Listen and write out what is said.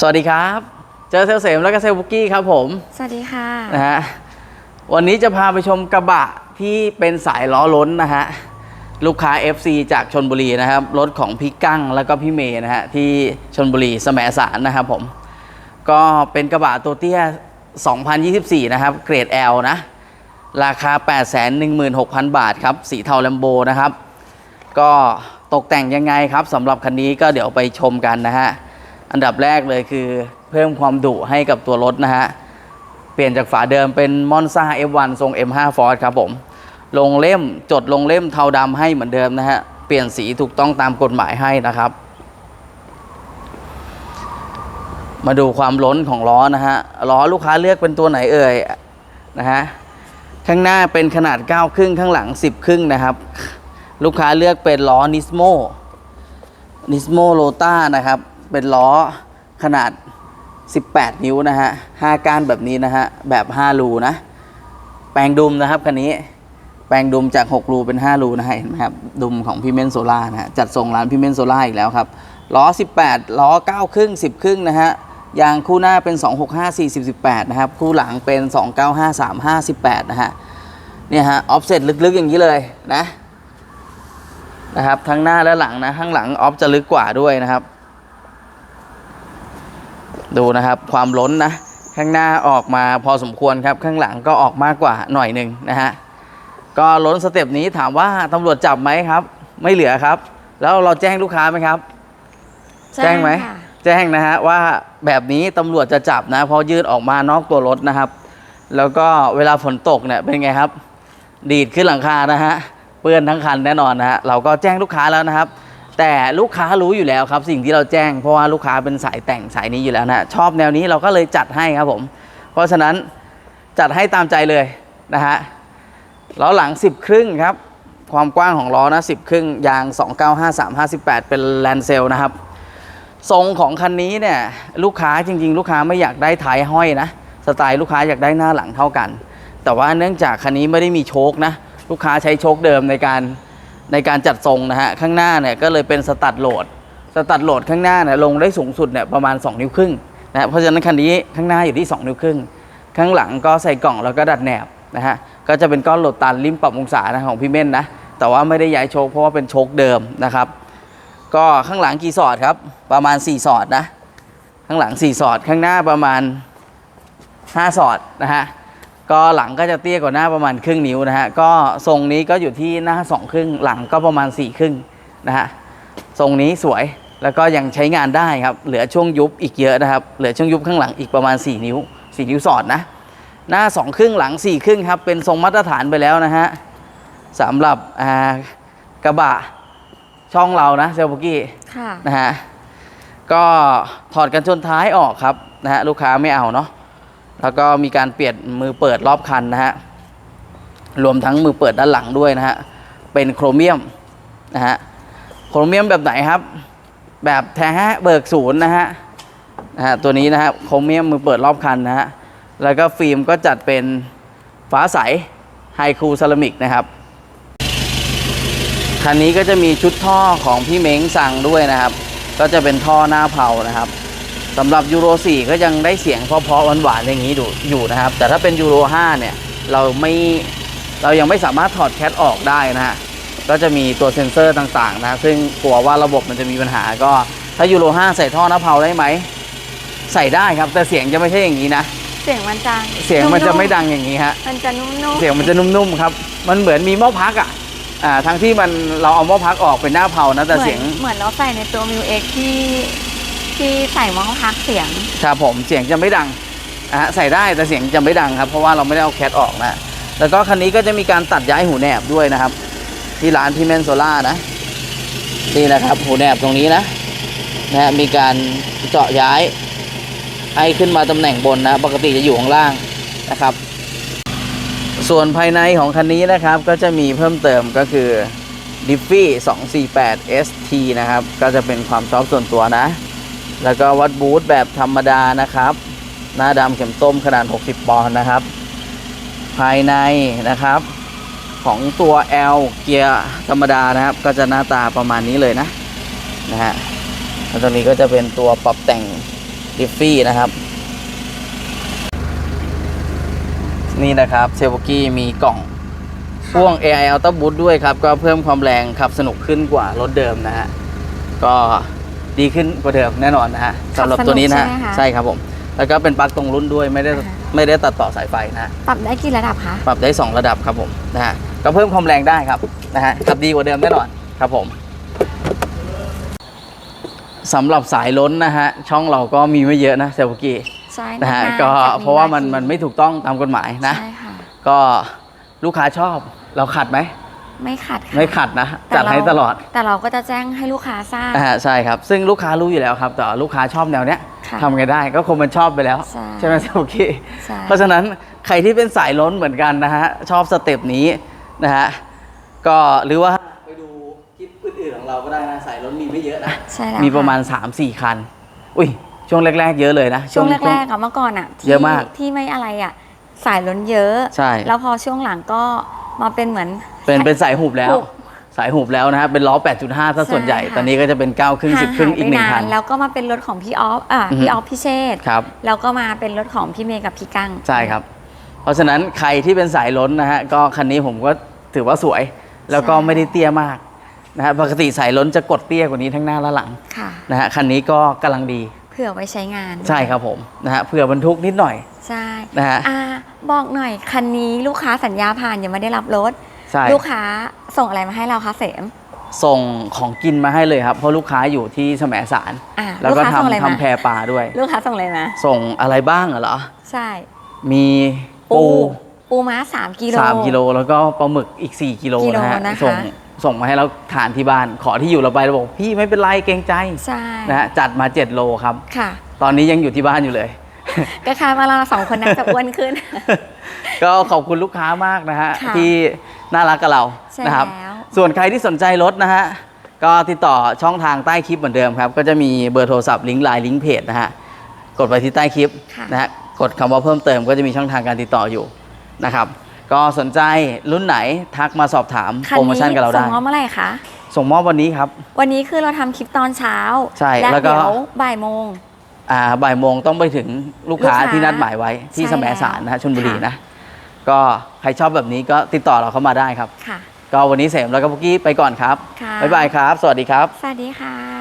สวัสดีครับ เจอเซลลเสมแล้วก็เซลลบุกกี้ครับผมสวัสดีค่ะ นะฮะวันนี้จะพาไปชมกระบะที่เป็นสายล้อล้นนะฮะลูกค้า FC จากชนบุรีนะครับรถของพี่กั้งแล้วก็พี่เมย์นะฮะที่ชนบุรีแสมสารนะครับผม ก็เป็นกระบะตัวเตี้ย 2024 นะครับ เกรด L นะ ราคา 816,000 บาทครับ สีเทาแลมโบนะครับ ก็ตกแต่งยังไงครับสำหรับคันนี้ก็เดี๋ยวไปชมกันนะฮะ อันดับแรกเลยคือเพิ่มความดุให้กับตัวรถนะฮะ เปลี่ยนจากฝาเดิมเป็นมอนซ่า F1 ทรง M5 Ford ครับผม ลงเล่มจดลงเล่มเทาดำให้เหมือนเดิมนะฮะ เปลี่ยนสีถูกต้องตามกฎหมายให้นะครับ มาดูความล้นของล้อนะฮะ ล้อลูกค้าเลือกเป็นตัวไหนเอ่ยนะฮะ ข้างหน้าเป็นขนาด 9 ครึ่งข้างหลัง 10 ครึ่งนะครับ ลูกค้าเลือกเป็นล้อนิสโมนิสโมโลต้านะครับ เป็นล้อขนาด 18 นิ้วนะฮะ5ก้านแบบนี้นะฮะ แบบ 5 รูนะ แปลงดุมนะครับคันนี้ แปลงดุมจาก 6 รูเป็น 5 รูนะฮะ เห็นไหมครับ ดุมของพี่เมนโซล่านะฮะ จัดส่งร้านพี่เมนโซล่าอีกแล้วครับ ล้อ 18 ล้อ 9 ครึ่ง 10 ครึ่งนะฮะ ยางคู่หน้าเป็น 265 40 18 นะครับ คู่หลังเป็น 295 35 18 นะฮะ เนี่ยฮะ ออฟเซ็ตลึกๆอย่างนี้เลยนะนะครับทั้งหน้าและหลังนะข้างหลังออฟจะลึกกว่าด้วยนะครับ ดูนะครับความล้นนะข้างหน้าออกมาพอสมควรครับ ข้างหลังก็ออกมากกว่าหน่อยหนึ่งนะฮะก็ล้นสเต็ปนี้ถามว่าตำรวจจับไหมครับ ไม่เหลือครับ แล้วเราแจ้งลูกค้าไหมครับ แจ้งไหมค่ะแจ้งนะฮะว่าแบบนี้ตำรวจจะจับนะเพราะยืดออกมานอกตัวรถนะครับ แล้วก็เวลาฝนตกเนี่ยเป็นไงครับ ดีดขึ้นหลังคานะฮะเปื้อนทั้งคันแน่นอนนะฮะเราก็แจ้งลูกค้าแล้วนะครับ แต่ลูกค้ารู้อยู่แล้วครับ สิ่งที่เราแจ้งเพราะว่าลูกค้าเป็นสายแต่งสายนี้อยู่แล้วนะฮะชอบแนวนี้เราก็เลยจัดให้ครับผม เพราะฉะนั้นจัดให้ตามใจเลยนะฮะล้อหลัง 10 ครึ่งครับ ความกว้างของล้อนะ 10 ครึ่งยาง 295 358 เป็นแลนเซลนะครับ ทรงของคันนี้เนี่ยลูกค้าจริง ๆ ลูกค้าไม่อยากได้ท้ายห้อยนะสไตล์ลูกค้าอยากได้หน้าหลังเท่ากัน แต่ว่าเนื่องจากคันนี้ไม่ได้มีโชคนะลูกค้าใช้โชคเดิมในการ ในการจัดทรงนะฮะข้างหน้าเนี่ยก็เลยเป็นสตัดโหลด สตัดโหลดข้างหน้าเนี่ยลงได้สูงสุดเนี่ยประมาณ 2 นิ้วครึ่งนะเพราะฉะนั้นคันนี้ข้างหน้าอยู่ที่ 2 นิ้วครึ่ง ข้างหลังก็ใส่กล่องแล้วก็ดัดแหนบนะฮะก็จะเป็นก้อนโหลดตันริมปรับองศานะของพี่เม่นนะแต่ว่าไม่ได้ย้ายโชคเพราะว่าเป็นโชคเดิมนะครับ ก็ข้างหลังกี่สอดครับประมาณ 4 สอดนะ ข้างหลัง 4 สอดข้างหน้าประมาณ 5 สอดนะฮะ ก็หลังก็จะเตี้ยกว่าหน้าประมาณครึ่งนิ้วนะฮะก็ทรงนี้ก็อยู่ที่หน้า2ครึ่งหลังก็ประมาณ4ครึ่งนะฮะทรงนี้สวยแล้วก็ยังใช้งานได้ครับ เหลือช่วงยุบอีกเยอะนะครับเหลือช่วงยุบข้างหลังอีกประมาณ 4 นิ้ว 4 นิ้วสอดนะ หน้า 2 ครึ่งหลัง 4 ครึ่งครับ เป็นทรงมาตรฐานไปแล้วนะฮะสำหรับอ่ากระบะช่องเรานะเซลบุกี้ค่ะนะฮะก็ถอดกันชนท้ายออกครับนะฮะลูกค้าไม่เอาเนาะ แล้วก็มีการเปลี่ยนมือเปิดรอบคันนะฮะ รวมทั้งมือเปิดด้านหลังด้วยนะฮะ เป็นโครเมียมนะฮะ โครเมียมแบบไหนครับ แบบแท้เบิกศูนย์นะฮะนะฮะ ตัวนี้นะฮะ โครเมียมมือเปิดรอบคันนะฮะ แล้วก็ฟิล์มก็จัดเป็นฟ้าใสไฮคูเซรามิกนะครับ คันนี้ก็จะมีชุดท่อของพี่เม้งสั่งด้วยนะครับ ก็จะเป็นท่อหน้าเผานะครับ สำหรับยูโร4ก็ยังได้เสียงเพราะๆหวานๆอย่างนี้ดูอยู่นะครับ แต่ถ้าเป็นยูโร5เนี่ยเราไม่เรายังไม่สามารถถอดแคทออกได้นะฮะก็จะมีตัวเซ็นเซอร์ต่างๆนะซึ่งกลัวว่าระบบมันจะมีปัญหาก็ถ้ายูโร5ใส่ท่อหน้าเผาได้ไหม ใส่ได้ครับ แต่เสียงจะไม่ใช่อย่างนี้นะ เสียงมันจังเสียงมันจะไม่ๆดังอย่างนี้ฮะมันจะนุ่มๆเสียงมันจะนุ่มๆครับ มันเหมือนมีหม้อพักอะอ่าทั้งที่มันเราเอาหม้อพักออกเป็นหน้าเผานะแต่เหมืเสีอยนงเหมือนเราใส่ในตัวมิวเอ็กที่ ที่ใส่หม้อพักเสียง ครับผมเสียงจะไม่ดังอะใส่ได้แต่เสียงจะไม่ดังครับ เพราะว่าเราไม่ได้เอาแคทออกนะ แล้วก็คันนี้ก็จะมีการตัดย้ายหูแหนบด้วยนะครับ ที่ร้านพี่เมนโซล่านะนี่นะครับ หูแหนบตรงนี้นะนะฮะมีการเจาะย้ายให้ขึ้นมาตำแหน่งบนนะ ปกติจะอยู่ข้างล่างนะครับ ส่วนภายในของคันนี้นะครับ ก็จะมีเพิ่มเติมก็คือ d i f f y 248 ST นะครับ ก็จะเป็นความชอบส่วนตัวนะ แล้วก็วัดบูทแบบธรรมดานะครับ หน้าดำเข็มส้มขนาด 60 ปอนด์นะครับ ภายในนะครับ ของตัว L เกียร์ธรรมดานะครับ ก็จะหน้าตาประมาณนี้เลยนะนะฮะแล้วตรงนี้ก็จะเป็นตัวปรับแต่งดิฟฟี่นะครับ นี่นะครับเซลกี้มีกล่องพ่วง AI Auto Boost ด้วยครับ ก็เพิ่มความแรงขับสนุกขึ้นกว่ารถเดิมนะฮะก็ ดีขึ้นกว่าเดิมแน่นอนนะฮะสำหรับตัวนี้นะฮะขับสนุกใช่ไหมคะใช่ครับผมแล้วก็เป็นปลั๊กตรงรุ่นด้วยไม่ได้อ่าฮะ ไม่ได้ตัดต่อสายไฟนะฮะปรับได้กี่ระดับคะปรับได้ 2 ระดับครับผมนะฮะก็เพิ่มความแรงได้ครับนะฮะขับดีกว่าเดิมแน่นอนครับผมสำหรับสายล้นนะฮะช่องเราก็มีไม่เยอะนะเซลกี้ใช่นะฮะนานๆก็จเพราะว่ามันทีมันไม่ถูกต้องตามกฎหมายนะ ใช่ค่ะ ก็ลูกค้าชอบเราขัดไหม ไม่ขัดค่ะไม่ขัดนะแต่จัดให้เราตลอด แต่เราก็จะแจ้งให้ลูกค้าทราบ อ่าใช่ครับ ซึ่งลูกค้ารู้อยู่แล้วครับ แต่ลูกค้าชอบแนวเนี้ยค่ะทำไงได้ก็คงมันชอบไปแล้ว ใช่ไหมโอเคใช่ เพราะฉะนั้นใครที่เป็นสายล้นเหมือนกันนะฮะ ชอบสเต็ปนี้นะฮะ ก็หรือว่าไปดูคลิปอื่นๆของเราก็ได้นะ สายล้นมีไม่เยอะนะ ใช่แล้วมีประมาณ ค่3-4 คัน อุ้ย ช่วงแรก ๆ เยอะเลยนะ ช่วงแรกๆอะเมื่อก่อนอะที่เยอะมากที่ไม่อะไรอะสายล้นเยอะ ใช่ แล้วพอช่วงหลังก็มาเป็นเหมือน เป็นเป็นสายหูบแล้วหูบสายหูบแล้วนะฮะเป็นล้อ 8.5ซะส่วนใหญ่ ใช่ค่ะ ตอนนี้ก็จะเป็น 9 ครึ่ง 10 ครึ่งอีกหนึ่งคัน แล้วก็มาเป็นรถของพี่ออฟอะอือฮึ พี่ออฟพี่เชษฐ์ครับ แล้วก็มาเป็นรถของพี่เมย์กับพี่กั้งใช่ครับ เพราะฉะนั้นใครที่เป็นสายล้นนะฮะก็คันนี้ผมก็ถือว่าสวย แล้วก็ไม่ได้เตี้ยมากนะฮะปกติสายล้นจะกดเตี้ยกว่านี้ทั้งหน้าและหลังค่ะ นะฮะคันนี้ก็กำลังดีเผื่อไว้ใช้งานใช่ครับผมนะฮะเผื่อบรรทุกนิดหน่อยใช่นะฮะ อ่าบอกหน่อยคันนี้ลูกค้าสัญญาผ่านยังไม่ได้รับรถ ใช่ ลูกค้าส่งอะไรมาให้เราคะเสม ส่งของกินมาให้เลยครับ เพราะลูกค้าอยู่ที่แสมสาร อ่าแล้วก็ลูค้าส่งอะไรทำมา ทำแพรปลาด้วย ลูกค้าส่งอะไรมาส่งอะไรบ้างเหรอ ใช่มีปูปูม้าสามกิโล สามกิโลแล้วก็ปลาหมึกอีก 4 กิโลกิโลนะฮะนะคะ ส่งส่งมาให้เราทานที่บ้าน ขอที่อยู่เราไปเราบอกพี่ไม่เป็นไรเกรงใจใช่นะฮะจัดมา 7 โลครับ ค่ะ ตอนนี้ยังอยู่ที่บ้านอยู่เลย ก็คาดว่าเราสองคนน่าจะอ้วนขึ้น ก็ขอบคุณลูกค้ามากนะฮะค่ะที่ น่ารักกับเราใช่นะครับ แล้ว ส่วนใครที่สนใจรถนะฮะก็ติดต่อช่องทางใต้คลิปเหมือนเดิมครับ ก็จะมีเบอร์โทรศัพท์ลิงก์ไลน์ลิงก์เพจนะฮะกดไปที่ใต้คลิปค่ะ นะฮะกดคำว่าเพิ่มเติมก็จะมีช่องทางการติดต่ออยู่นะครับ ก็สนใจรุ่นไหนทักมาสอบถามคัโปรโมชั่นกับเราส่ได้ งมอบเมื่อไหร่คะ ส่งมอบวันนี้ครับ วันนี้คือเราทำคลิปตอนเช้าใช่และแล้วก็ เดี๋ยวบ่ายโมง อ่าบ่ายโมงต้องไปถึงลูกค้าลูกค้าที่นัดหมายไว้ที่ใช่สมสารนะฮะชลบุรีค่ะ นะ ก็ใครชอบแบบนี้ก็ติดต่อเราเข้ามาได้ครับ ค่ะ ก็วันนี้เสมแล้วก็พุกกี้ไปก่อนครับ ค่ะ บ๊ายบายครับ สวัสดีครับ สวัสดีค่ะ